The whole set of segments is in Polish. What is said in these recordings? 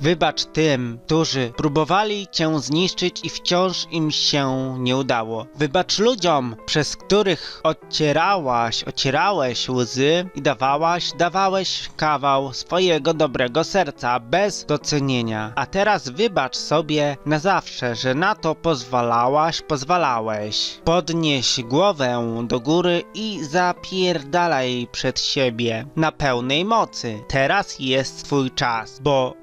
Wybacz tym, którzy próbowali cię zniszczyć i wciąż im się nie udało. Wybacz ludziom, przez których ocierałaś, ocierałeś łzy i dawałaś, dawałeś kawał swojego dobrego serca bez docenienia. A teraz wybacz sobie na zawsze, że na to pozwalałaś, pozwalałeś. Podnieś głowę do góry i zapierdalaj przed siebie na pełnej mocy. Teraz jest twój czas, bo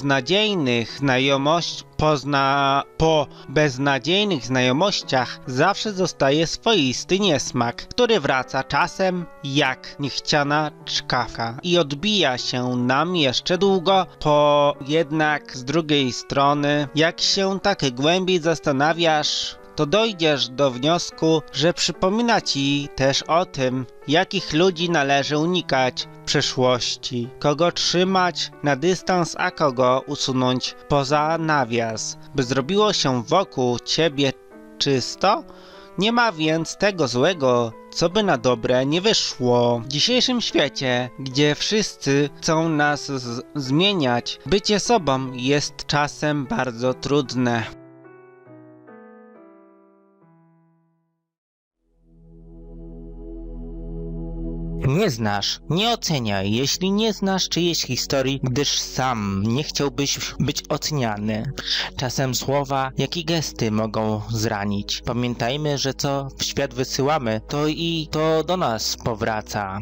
beznadziejnych znajomość pozna... po beznadziejnych znajomościach zawsze zostaje swoisty niesmak, który wraca czasem jak niechciana czkawka i odbija się nam jeszcze długo, po jednak z drugiej strony, jak się tak głębiej zastanawiasz, to dojdziesz do wniosku, że przypomina ci też o tym, jakich ludzi należy unikać w przeszłości, kogo trzymać na dystans, a kogo usunąć poza nawias, by zrobiło się wokół ciebie czysto? Nie ma więc tego złego, co by na dobre nie wyszło. W dzisiejszym świecie, gdzie wszyscy chcą nas zmieniać, bycie sobą jest czasem bardzo trudne. Nie znasz, nie oceniaj, jeśli nie znasz czyjejś historii, gdyż sam nie chciałbyś być oceniany. Czasem słowa, jak i gesty mogą zranić. Pamiętajmy, że co w świat wysyłamy, to i to do nas powraca.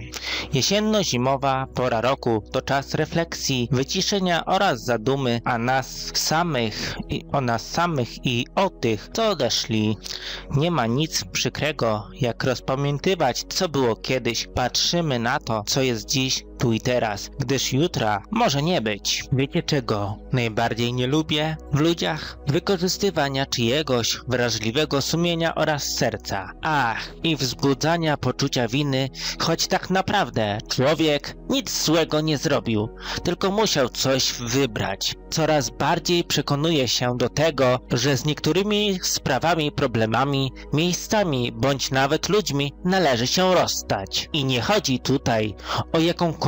Jesienno-zimowa pora roku to czas refleksji, wyciszenia oraz zadumy, a nas samych, i o nas samych i o tych, co odeszli. Nie ma nic przykrego, jak rozpamiętywać, co było kiedyś. Patrzymy na to, co jest dziś, tu i teraz, gdyż jutra może nie być. Wiecie czego najbardziej nie lubię w ludziach? Wykorzystywania czyjegoś wrażliwego sumienia oraz serca. Ach, i wzbudzania poczucia winy, choć tak naprawdę człowiek nic złego nie zrobił, tylko musiał coś wybrać. Coraz bardziej przekonuję się do tego, że z niektórymi sprawami, problemami, miejscami bądź nawet ludźmi należy się rozstać. I nie chodzi tutaj o jakąkolwiek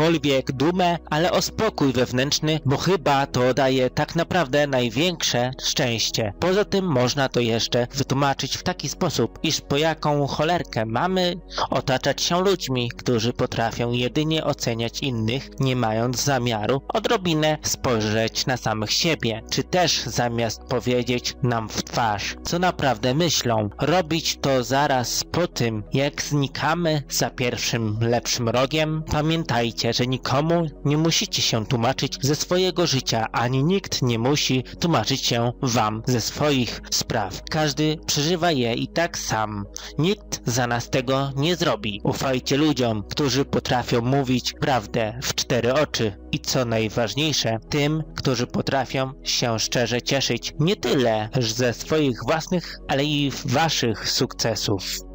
dumę, ale o spokój wewnętrzny, bo chyba to daje tak naprawdę największe szczęście. Poza tym można to jeszcze wytłumaczyć w taki sposób, iż po jaką cholerkę mamy otaczać się ludźmi, którzy potrafią jedynie oceniać innych, nie mając zamiaru odrobinę spojrzeć na samych siebie, czy też zamiast powiedzieć nam w twarz, co naprawdę myślą, robić to zaraz po tym, jak znikamy za pierwszym lepszym rogiem. Pamiętajcie, że nikomu nie musicie się tłumaczyć ze swojego życia, ani nikt nie musi tłumaczyć się wam ze swoich spraw. Każdy przeżywa je i tak sam. Nikt za nas tego nie zrobi. Ufajcie ludziom, którzy potrafią mówić prawdę w cztery oczy. I co najważniejsze, tym, którzy potrafią się szczerze cieszyć nie tyle ze swoich własnych, ale i waszych sukcesów.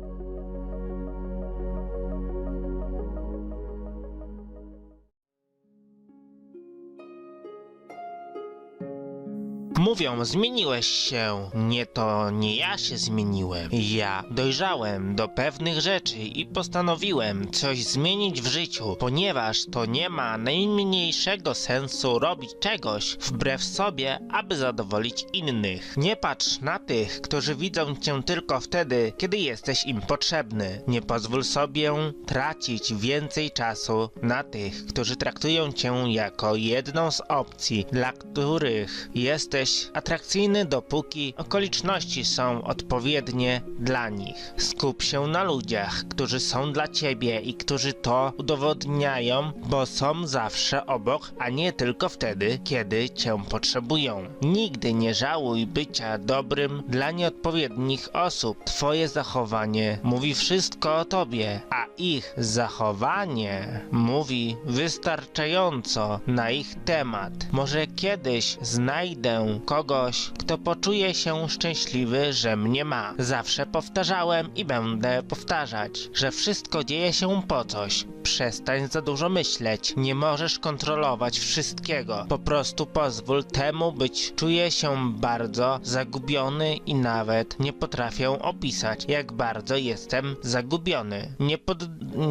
Mówią, zmieniłeś się. Nie to nie ja się zmieniłem. Ja dojrzałem do pewnych rzeczy i postanowiłem coś zmienić w życiu, ponieważ to nie ma najmniejszego sensu robić czegoś wbrew sobie, aby zadowolić innych. Nie patrz na tych, którzy widzą cię tylko wtedy, kiedy jesteś im potrzebny. Nie pozwól sobie tracić więcej czasu na tych, którzy traktują cię jako jedną z opcji, dla których jesteś atrakcyjny dopóki okoliczności są odpowiednie dla nich. Skup się na ludziach, którzy są dla ciebie i którzy to udowodniają, bo są zawsze obok, a nie tylko wtedy, kiedy cię potrzebują. Nigdy nie żałuj bycia dobrym dla nieodpowiednich osób. Twoje zachowanie mówi wszystko o tobie, a ich zachowanie mówi wystarczająco na ich temat. Może kiedyś znajdę kogoś, kto poczuje się szczęśliwy, że mnie ma. Zawsze powtarzałem i będę powtarzać, że wszystko dzieje się po coś. Przestań za dużo myśleć. Nie możesz kontrolować wszystkiego. Po prostu pozwól temu być. Czuję się bardzo zagubiony i nawet nie potrafię opisać, jak bardzo jestem zagubiony. Nie, pod,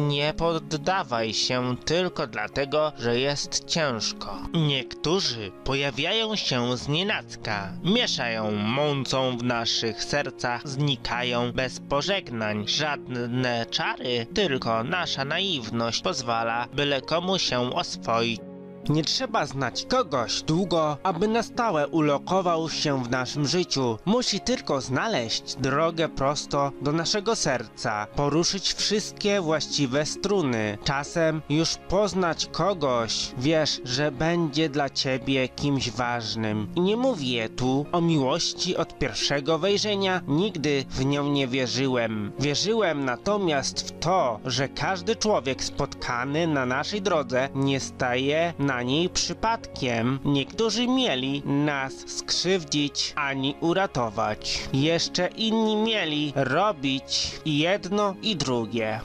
nie poddawaj się tylko dlatego, że jest ciężko. Niektórzy pojawiają się znienacka, mieszają mącą w naszych sercach, znikają bez pożegnań. Żadne czary, tylko nasza naiwność pozwala byle komu się oswoić. Nie trzeba znać kogoś długo, aby na stałe ulokował się w naszym życiu. Musi tylko znaleźć drogę prosto do naszego serca, poruszyć wszystkie właściwe struny. Czasem już poznać kogoś, wiesz, że będzie dla ciebie kimś ważnym. I nie mówię tu o miłości od pierwszego wejrzenia, nigdy w nią nie wierzyłem. Wierzyłem natomiast w to, że każdy człowiek spotkany na naszej drodze nie staje na niej przypadkiem. Niektórzy mieli nas skrzywdzić ani uratować. Jeszcze inni mieli robić jedno i drugie.